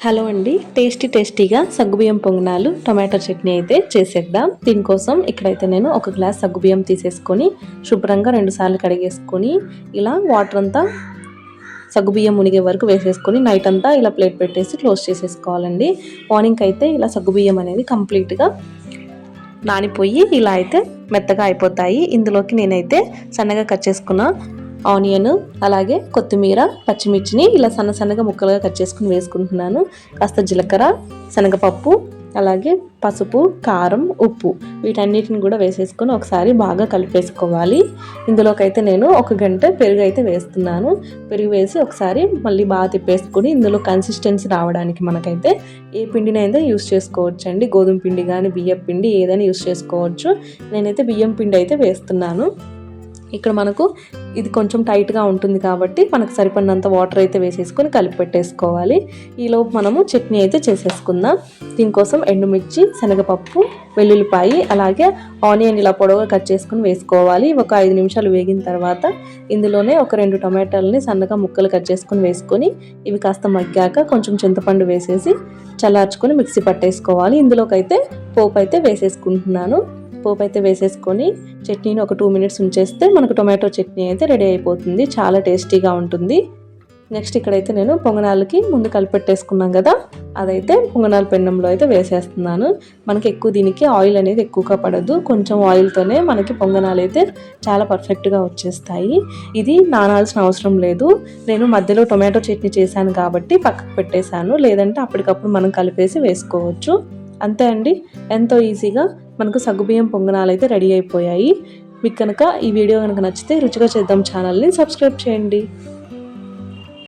Hello అండి tasty టేస్టీగా సగ్గుబియ్యం పొంగనాలు టొమాటో చట్నీ అయితే చేసేద్దాం. దీనికోసం ఇక్కడైతే నేను ఒక గ్లాస్ సగ్గుబియ్యం తీసేసుకొని శుభ్రంగా రెండు సార్లు కడిగేసుకొని ఇలా వాటర్ అంతా సగ్గుబియ్యం మునిగే వరకు వేసేసుకొని నైట్ అంతా ఇలా ప్లేట్ పెట్టేసి క్లోజ్ చేసేసుకోవాలండి. మార్నింగ్ అయితే ఇలా సగ్గుబియ్యం అనేది కంప్లీట్గా నానిపోయి ఇలా అయితే మెత్తగా అయిపోతాయి. ఇందులోకి నేనైతే సన్నగా కట్ చేసుకున్న ఆనియన్ అలాగే కొత్తిమీర పచ్చిమిర్చిని ఇలా సన్న సన్నగా ముక్కలుగా కట్ చేసుకుని వేసుకుంటున్నాను. కాస్త జీలకర్ర శనగపప్పు అలాగే పసుపు కారం ఉప్పు వీటన్నిటిని కూడా వేసేసుకొని ఒకసారి బాగా కలిపేసుకోవాలి. ఇందులోకైతే నేను ఒక గంట పెరుగు అయితే వేస్తున్నాను. పెరుగు వేసి ఒకసారి మళ్ళీ బాగా తిప్పేసుకొని ఇందులో కన్సిస్టెన్సీ రావడానికి మనకైతే ఏ పిండినైతే యూస్ చేసుకోవచ్చండి. గోధుమ పిండి కానీ బియ్యం పిండి ఏదైనా యూస్ చేసుకోవచ్చు. నేనైతే బియ్యం పిండి అయితే వేస్తున్నాను. ఇక్కడ మనకు ఇది కొంచెం టైట్గా ఉంటుంది కాబట్టి మనకు సరిపడినంత వాటర్ అయితే వేసేసుకొని కలిపి పెట్టేసుకోవాలి. ఈలోపు మనము చట్నీ అయితే చేసేసుకుందాం. దీనికోసం ఎండుమిర్చి శనగపప్పు వెల్లుల్లిపాయి అలాగే ఆనియన్ ఇలా పొడవుగా కట్ చేసుకుని వేసుకోవాలి. ఒక ఐదు నిమిషాలు వేగిన తర్వాత ఇందులోనే ఒక రెండు టమాటాలని సన్నగా ముక్కలు కట్ చేసుకుని వేసుకొని ఇవి కాస్త మగ్గాక కొంచెం చింతపండు వేసేసి చల్లార్చుకొని మిక్సీ పట్టేసుకోవాలి. ఇందులోకైతే పోపు అయితే వేసేసుకుంటున్నాను. పోపు అయితే వేసేసుకొని చట్నీని ఒక టూ మినిట్స్ ఉంచేస్తే మనకు టొమాటో చట్నీ అయితే రెడీ అయిపోతుంది. చాలా టేస్టీగా ఉంటుంది. నెక్స్ట్ ఇక్కడైతే నేను పొంగనాలకి ముందు కలిపెట్టేసుకున్నాం కదా అదైతే పొంగనాల పెన్నంలో అయితే వేసేస్తున్నాను. మనకి ఎక్కువ దీనికి ఆయిల్ అనేది ఎక్కువగా పడదు. కొంచెం ఆయిల్తోనే మనకి పొంగనాలు అయితే చాలా పర్ఫెక్ట్గా వచ్చేస్తాయి. ఇది నానాల్సిన అవసరం లేదు. నేను మధ్యలో టొమాటో చట్నీ చేశాను కాబట్టి పక్కకు పెట్టేశాను. లేదంటే అప్పటికప్పుడు మనం కలిపేసి వేసుకోవచ్చు. అంతే అండి. ఎంతో ఈజీగా మనకు సగ్గుబియ్యం పొంగనాలు అయితే రెడీ అయిపోయాయి. మీకు కనుక ఈ వీడియో కనుక నచ్చితే రుచిగా చేద్దాం ఛానల్ని సబ్స్క్రైబ్ చేయండి.